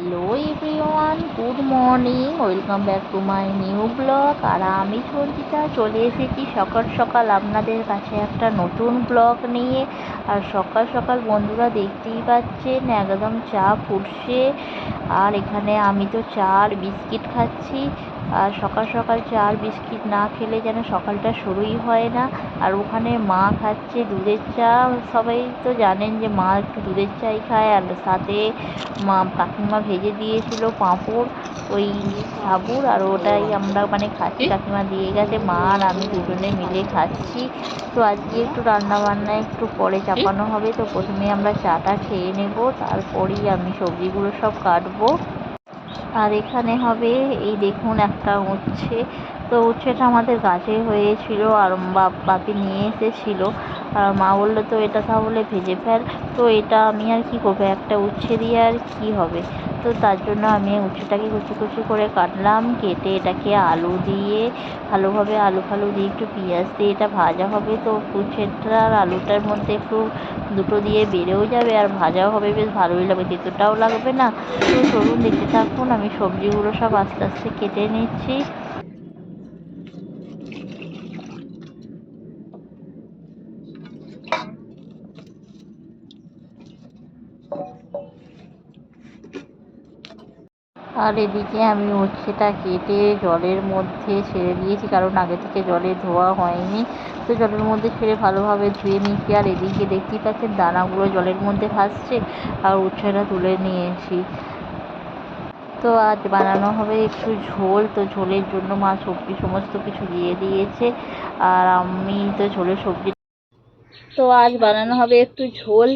Hello everyone good morning welcome back to my new blog আর আমি সঞ্চিতা, চলে এসেছি সকাল সকাল আপনাদের কাছে একটা নতুন ব্লগ নিয়ে। আর সকাল সকাল বন্ধুরা দেখতেই পাচ্ছেন, একদম চা ফুটছে। আর এখানে আমি তো চা আর বিস্কিট খাচ্ছি। আর সকাল সকাল চা আর বিস্কিট না খেলে যেন সকালটা শুরুই হয় না। আর ওখানে মা খাচ্ছে দুধের চা। সবাই তো জানেন যে মা একটু দুধের চাই খায়। আর সাথে মা কাকিমা ভেজে দিয়েছিল পাঁপড়, ওই সাবুর, আর ওটাই আমরা মানে খাচ্ছি। কাকিমা দিয়ে গেছে, মা আর আমি দুজনে মিলে খাচ্ছি। তো আজকে একটু রান্না বান্না একটু পরে চাপানো হবে। তো প্রথমে আমরা চাটা খেয়ে নেব, তারপরেই আমি সবজিগুলো সব কাটবো। আর এখানে হবে, এই দেখুন একটা উচ্ছে। তো উচ্ছেটা আমাদের গাছে হয়েছিল আর বাপ- বাপি নিয়ে এসেছিল। আর মা বলল, তো এটা তাহলে ভেজে ফেল। তো এটা আমি আর কি করব? একটা উচ্ছে দিয়ে আর কি হবে? তো তার জন্য আমি উচ্ছেটাকে কুচি কুচি করে কাটলাম, কেটে এটাকে আলু দিয়ে ভালোভাবে আলু ফালু দিয়ে একটু পেঁয়াজ দিয়ে এটা ভাজা হবে। তো উচ্ছেটা আর আলুটার মধ্যে একটু দুটো দিয়ে বেড়েও যাবে আর ভাজাও হবে, বেশ ভালোই লাগবে, তেতোটাও লাগবে না। তো চলুন দেখতে থাকুন, আমি সবজিগুলো সব আস্তে আস্তে কেটে নিচ্ছি। আর এদিকে আমি উচ্ছেটা কেটে জলের মধ্যে ছেড়ে দিয়েছি, কারণ আগে থেকে জলে ধোয়া হয়নি। তো জলের মধ্যে ছেড়ে ভালোভাবে ধুয়ে নিয়েছি আর এদিকে দেখতেই পাচ্ছেন দানাগুলো জলের মধ্যে ভাসছে আর উচ্ছেটা তুলে নিয়েছি। তো আজ বানানো হবে একটু ঝোল, তো ঝোলের জন্য মা সবজি সমস্ত কিছু দিয়ে দিয়েছে, আর আমি তো ঝোলের সবজি তো আজ বানানো হবে একটু ঝোল।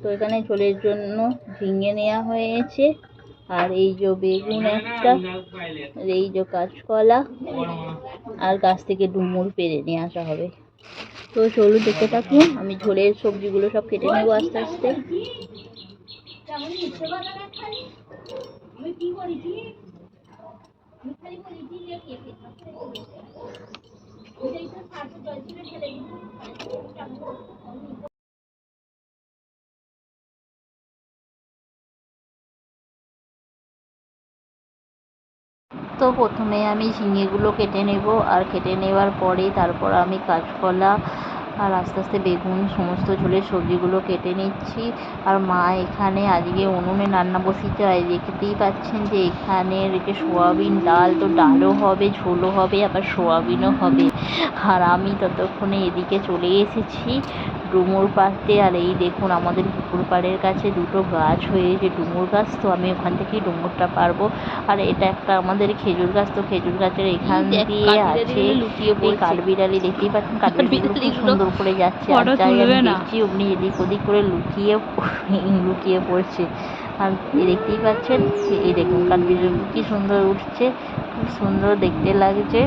তো এখানে ঝোলের জন্য ঝিঙে নেওয়া হয়েছে। আর এই যে বেগুন একটা, আর এই যে কাঁচকলা, আর গাছ থেকে ডুমুর পেরে নিয়ে আসা হবে। তো চলুন দেখতে থাকুন, আমি ঝোলের সবজিগুলো সব কেটে নেব আস্তে আস্তে। তো প্রথমে আমি ঝিঙেগুলো কেটে নেব, আর কেটে নেওয়ার পরে তারপর আমি কাঁচকলা আর আস্তে আস্তে বেগুন, সমস্ত ঝোলের সবজিগুলো কেটে নিচ্ছি। আর মা এখানে আজকে উনুনে রান্না বসিয়েছে, আর দেখতেই পাচ্ছেন যে এখানে যে সোয়াবিন ডাল, তো ডালও হবে, ঝোলও হবে, আবার সোয়াবিনও হবে। আর আমি ততক্ষণে এদিকে চলে এসেছি। ডুমুর পাড়তে আর এই দেখুন আমাদের পুকুর পাড়ের কাছে দুটো গাছ হয়েছে ডুমুর গাছ তো আমি ওখান থেকেই ডুমুরটা পারব। আর এটা একটা আমাদের খেজুর গাছ তো খেজুর গাছের এখান দিয়ে আছে এই কাঠবিড়ালি দেখতেই পাচ্ছেন কাঠবিড়ালি খুব সুন্দর করে যাচ্ছে আর যাই আমি দেখছি অমনি এদিক ওদিক করে লুকিয়ে লুকিয়ে পড়ছে। আর দেখতেই পাচ্ছেন এই দেখুন কাঠবিড়ালি কি সুন্দর উঠছে খুব সুন্দর দেখতে লাগছে।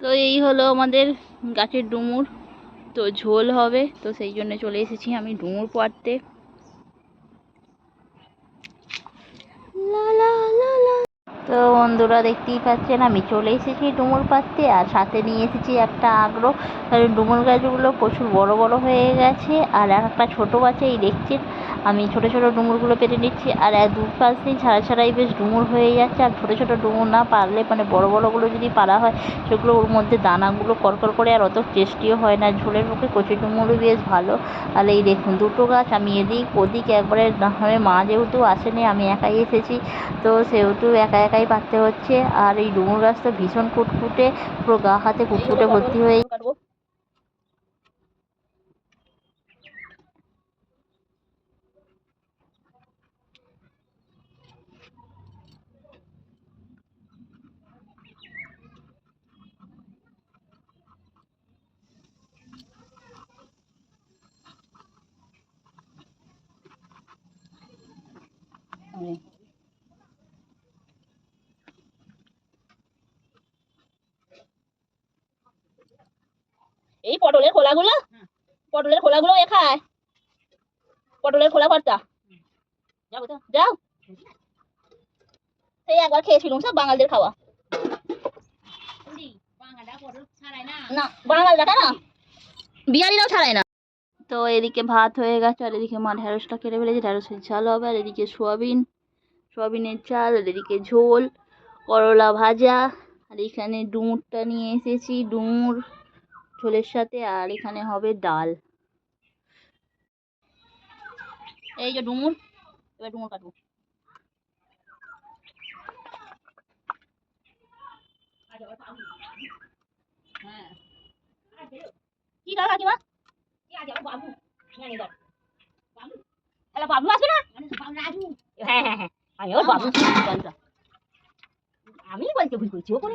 তো এই হলো আমাদের গাছের ডুমুর। তো ঝোল হবে তো সেই জন্য চলে এসেছি আমি ডুমুর পাড়তে। তো বন্ধুরা দেখতেই পাচ্ছেন আমি চলে এসেছি ডুমুর পাড়তে আর সাথে নিয়ে এসেছি একটা আগ্রহ। কারণ ডুমুর গাছগুলো প্রচুর বড় বড় হয়ে গেছে আর একটা ছোট বাচ্চা এই দেখছেন। আমি ছোট ছোট ডুমুরগুলো পেরে নিচ্ছি আর এক দু পাশ দিয়ে ছাড়া ছাড়াই বেশ ডুমুর হয়ে যাচ্ছে। আর ছোট ছোট ডুমুর না পারলে মানে বড় বড়গুলো যদি পারা হয়, সেগুলো ওর মধ্যে দানাগুলো করকর করে আর অত টেস্টিও হয় না। ঝোলের পক্ষে কচি ডুমুরই বেশ ভালো। আর এই দেখুন দুটো গাছ, আমি এদিক ওদিক একবারে হয় মা যেহেতু আসেনি, আমি একাই এসেছি। তো সেহেতু একা একাই পারতে হচ্ছে। আর এই ডুমুর গাছ তো ভীষণ কুটকুটে, পুরো গা হাতে কুটকুটে ভর্তি হয়ে এই পটলের খোলাগুলো পটলের খোলাগুলো এ খায়। পটলের খোলা ভর্তা। যাও তো, যাও। সেই একবার খেয়েছিলাম সব বাঙালদের খাওয়া। না? বাঙাল না? বিহারিরাও ছাড়ায় না? তো এদিকে ভাত হয়ে গেছে আর এদিকে মা ঢ্যাঁড়সটা কেটে ফেলেছে। ঢ্যাঁড়সের ঝাল হবে আর এদিকে সোয়াবিন সোয়াবিনের চাল আর এদিকে ঝোল করলা ভাজা আর এখানে ডুমুরটা নিয়ে এসেছি ডুমুর ঝোলের সাথে আর এখানে হবে ডাল। এই যে ডুমুর, এবার ডুমুর কাটবো। হ্যাঁ হ্যাঁ হ্যাঁ। আমি বলতে ভুল করছি, ও করে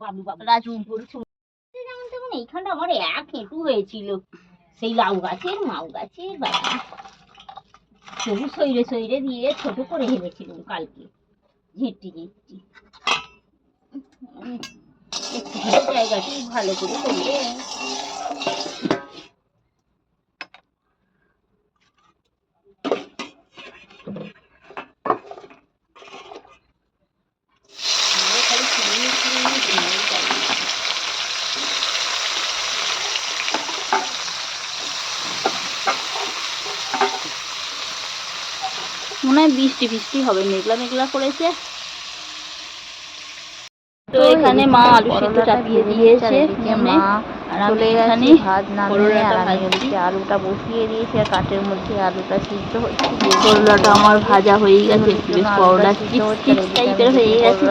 বাবু বাবু। রাজু তেমন এইখানটা আমার এক হেঁটু হয়েছিল। সেই লাউ গাছের, মাউ গাছের বাগান সবু সইরে সইরে দিয়ে ছোট করে হেঁটেছিলাম কালকে। ঝেঁটি ঝেঁটি একটু জায়গাটি ভালো করে করলে মনে হয় বৃষ্টি বৃষ্টি হবে মেঘলা মেঘলা করেছে। তো এখানে মা আলু সিদ্ধ চাপিয়ে দিয়েছে মনে আর আমি এখানে ভাত নামিয়ে আর আমি। এদিকে আলুটা বসিয়ে দিয়েছি আর কাঠের মধ্যে আলুটা সিদ্ধ হচ্ছে। করলাটা আমার ভাজা হয়ে গেছে। বেশ করলা আমি টাইপের হয়ে গেছে।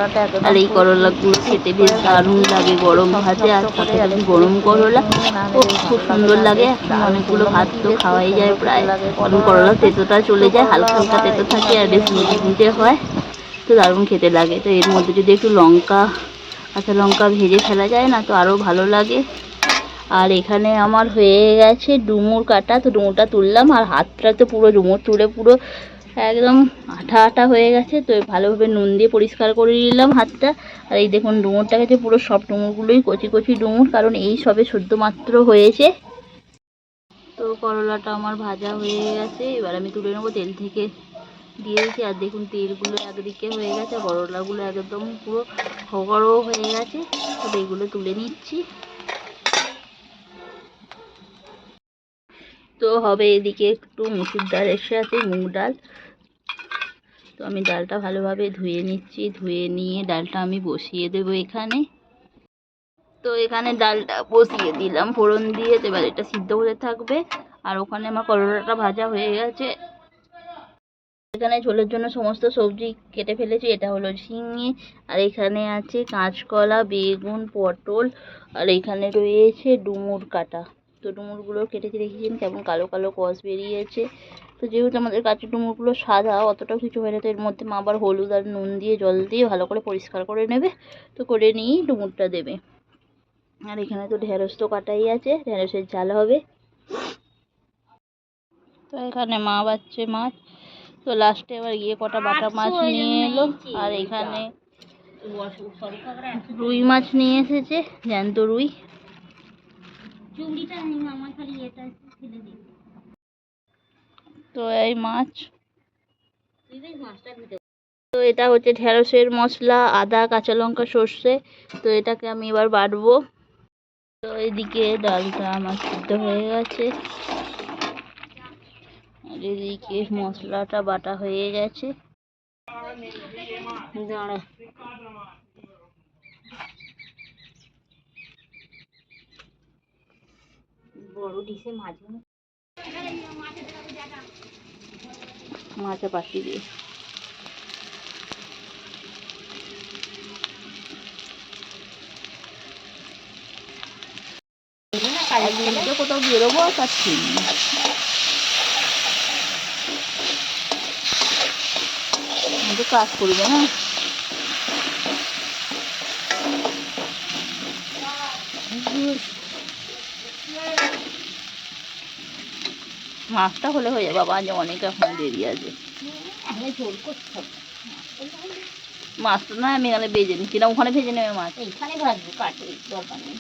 আর এই পুরো করলাগুলো খেতে বেশ দারুণ লাগে গরম ভাতে। আর সাথে সাথে গরম করলা ও খুব সুন্দর লাগে। অনেকগুলো ভাত তো খাওয়াই যায় প্রায়। কারণ করলা তেতোটা চলে যায় হালকা হালকা তেতো থাকে আর বেশ মুচমুচে হয়। তো দারুণ খেতে লাগে। তো এর মধ্যে যদি একটু লঙ্কা কাঁচা লঙ্কা ভেজে ফেলা যায় না তো আরও ভালো লাগে। আর এখানে আমার হয়ে গেছে ডুমুর কাটা। তো ডুমুরটা তুললাম আর হাতটা তো পুরো ডুমুর তুলে পুরো একদম আঠা আঠা হয়ে গেছে। তো ভালোভাবে নুন দিয়ে পরিষ্কার করে নিলাম হাতটা। আর এই দেখুন ডুমুরটা গেছে পুরো সব ডুমুরগুলোই কচি কচি ডুমুর, কারণ এই সবে সদ্য মাত্র হয়েছে। তো করলাটা আমার ভাজা হয়ে গেছে। এবার আমি তুলে নেব তেল থেকে। দিয়েছি আর দেখুন তেলগুলো একদিকে হয়ে গেছে করলাগুলো একদম পুরো হগড়ো হয়ে গেছে। তো এগুলো তুলে নিচ্ছি। তো হবে এদিকে একটু মুসুর ডালের সাথে মুগ ডাল। তো আমি ডালটা ভালোভাবে ধুয়ে নিচ্ছি, ধুয়ে নিয়ে ডালটা আমি বসিয়ে দেবো এখানে। তো এখানে ডালটা বসিয়ে দিলাম ফোড়ন দিয়ে এবার এটা সিদ্ধ হতে থাকবে। আর ওখানে আমার করলাটা ভাজা হয়ে গেছে। এখানে ঝোলের জন্য সমস্ত সবজি কেটে ফেলেছি, এটা হলো ঝিঙে, আর এখানে আছে কাঁচকলা, বেগুন, পটল, আর এখানে রয়েছে ডুমুর কাটা। তো ডুমুরগুলো কেটে রেখেছেন কেমন কালো কালো কষ বেরিয়েছে। তো যেহেতু আমাদের কাঁচা ডুমুরগুলো সাদা অতটাও কিছু হয় না তো এর মধ্যে মা আবার হলুদ আর নুন দিয়ে জল দিয়ে ভালো করে পরিষ্কার করে নেবে। তো করে নিয়েই ডুমুরটা দেবে। আর এখানে তো ঢেঁড়স তো কাটাই আছে ঢেঁড়সের ঝাল হবে। তো এখানে মা বাচ্ছে মাছ। তো লাস্টে এবার গিয়ে কটা বাটা মাছ নিয়ে এলো। আর এখানে রুই মাছ নিয়ে এসেছে জ্যান্ত রুই। চুড়িটা আমার খালি এটা ফেলে দিই। তো এই মাছ। তো এটা হচ্ছে ঢেঁড়সের মশলা আদা কাঁচা লঙ্কা সর্ষে। তো এটাকে আমি এবার বাটবো। তো এদিকে ডালটা আমার সিদ্ধ হয়ে গেছে। আর এদিকে মশলাটা বাটা হয়ে গেছে। দাঁড়া। বড় ডিশে মাছগুলো মাছা পাঠিয়ে দিয়ে। কোথাও বেরোবো নেই কাজ করবে না মাছটা হলে হয়ে যাবে। আজ অনেক এখন দেরি আছে। আমি ঝোল করতে মাছটা না আমি এখানে ভেজে নিচ্ছি। না ওখানে ভেজে নেবে মাছ? এইখানে ভাজবো কাটে দরকার নেই।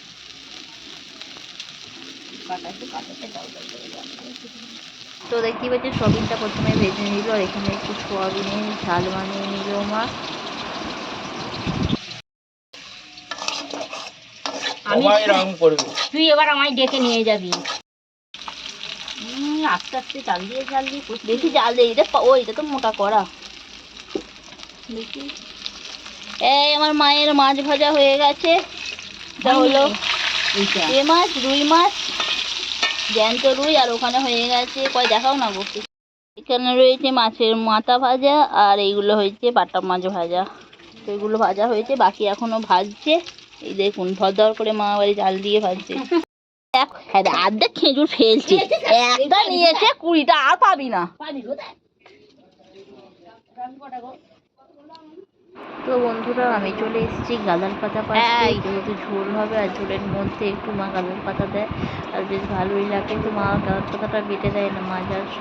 কাটাতে কাটাতে তো দেখতে পাচ্ছি সয়াবিনটা প্রথমে ভেজে নিল। এখানে একটু সয়াবিনের ঝাল বানিয়ে নিল মা। আমি তুই এবার আমায় ডেকে নিয়ে যাবি। আস্তে আস্তে চাল দিয়ে চাল দিয়ে বেশি জাল দিয়ে এটা ও এটা তো মোটা করা দেখি এই আমার মায়ের মাছ ভাজা হয়ে গেছে। এটা হলো এ মাছ রুই মাছ জ্যান্ত রুই আর ওখানে হয়ে গেছে কয় দেখাও না গো। এখানে রয়েছে মাছের মাথা ভাজা আর এইগুলো হয়েছে বাটা মাছ ভাজা। তো এগুলো ভাজা হয়েছে বাকি এখনও ভাজছে। এই দেখুন ভরদর করে মা বাড়ি জাল দিয়ে ভাজছে। এক হ্যাঁ রে, অর্ধেক খেজুর ফেলছে। একটা নিয়েছে কুড়িটা আর পাবি না। তো বন্ধুরা আমি চলে এসেছি গাঁদাল পাতা যেহেতু ঝোল হবে আর ঝোলের মধ্যে একটু মা গাঁদাল পাতা দেয়। আর বেশ ভালোই লাগে। তো মা গাঁদাল পাতাটা বেটে দেয় না মা জাস্ট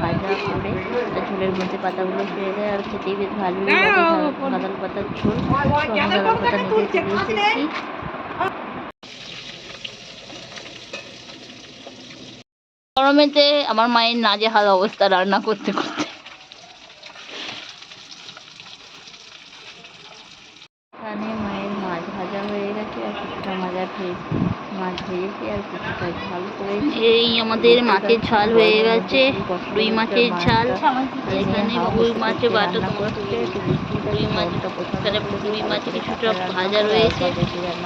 ভাজা করে। আর ঝোলের মধ্যে পাতাগুলো ছেড়ে দেয়। আর খেতেই বেশ ভালোই লাগে গাঁদাল পাতার ঝোল। গাঁদাল পাতা নিতে চলে এসেছি গরমেতে আমার মায়ের নাজেহাল অবস্থা রান্না করতে করতে এখানে মায়ের মাছ ভাজা হয়ে গেছে আর কিছুটা মাজা ভেজে মাছ ভেজেছি আর কিছুটা ঝাল করেছি এই আমাদের মাছের ঝাল হয়ে গেছে রুই মাছের ঝাল এখানে রুই মাছের বাটা রুই মাছ এখানে রুই মাছ কিছুটা ভাজা রয়েছে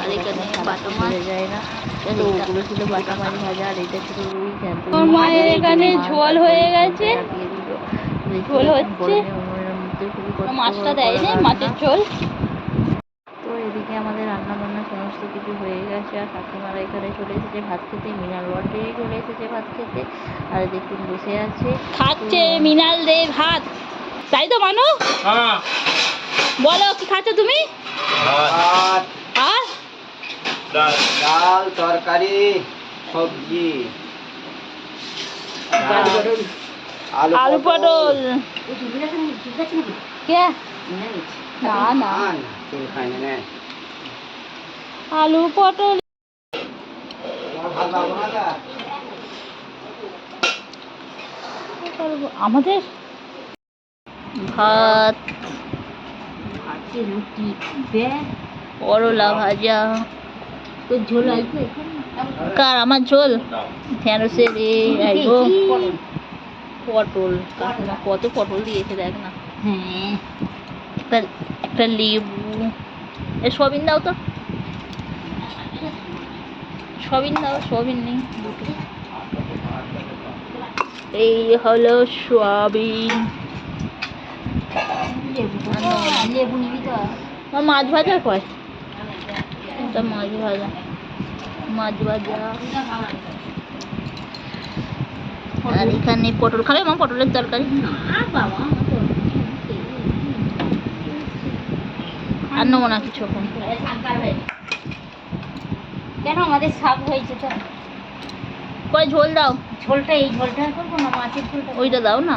আর এখানে বাটা মাছ। যায় না ওগুলো ছিল বাটা মাছ ভাজা আর এটা ছিল রুই জ্যান্ত রুই আমার মায়ের এখানে ঝোল হয়ে গেছে। ঝোল হচ্ছে। মাছটা দেয় না মাছের ঝোল। তো এদিকে আমাদের রান্না বান্না সমস্ত কিছু হয়ে গেছে আর কাকিমারা এখানে চলে এসেছে ভাত খেতে। মিনার ওয়ার্ডেই চলে এসেছে ভাত খেতে। আর দেখুন বসে আছে। খাচ্ছে মিনাল দে ভাত। তাই তো মানু? বলো কি খাচ্ছ তুমি? আর? ডাল তরকারি সবজি। আলু পটল। কে? না না। আন, খাই নে। আলু পটল? আমাদের? ভাত। রুটি করলা ভাজা। তোর ঝোল আছে কার? আমার ঝোল? ঢেঁড়সের আইগো পটল। কত পটল দিয়েছে দেখ না। হ্যাঁ। একটা একটা লেবু। এ সবিন দাও তো। সবিন দাও, সবিন নেই, দুটো। এই হলো আমার মাছ ভাজা কয়? এটা মাছ ভাজা। মাছ ভাজা। আর এখানে পটল খাবে? আমার পটলের তরকারি? আর নেব কিছু এখন কেন আমাদের শাক হয়েছে তো কয় ঝোল দাও। ঝোলটা এই ঝোলটা করব না মাছের ঝোলটা ওইটা দাও না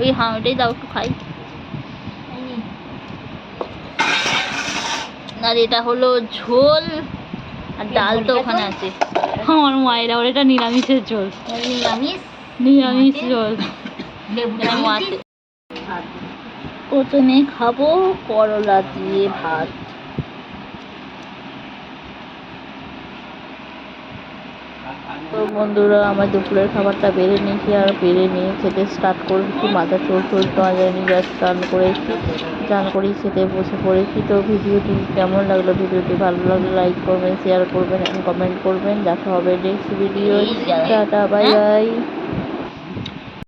ওই হ্যাঁ ওইটাই দাও একটু খাই। আর এটা হলো ঝোল আর ডাল তো ওখানে আছে। আমার মায়ের আবার এটা নিরামিষের ঝোল। নিরামিষ? নিরামিষ ঝোল। প্রথমে খাব করলা দিয়ে ভাত। তো বন্ধুরা আমার দুপুরের খাবারটা বেড়ে নিয়েছি আর বেড়ে নিয়ে খেতে স্টার্ট করেছি। মাথা চোর চোর তো যায়নি জাস্ট স্নান করেছি স্নান করেই খেতে বসে পড়েছি। তো ভিডিওটি কেমন লাগল? ভিডিওটি ভালো লাগলে লাইক করবেন শেয়ার করবেন কমেন্ট করবেন। দেখা হবে next video tata bye bye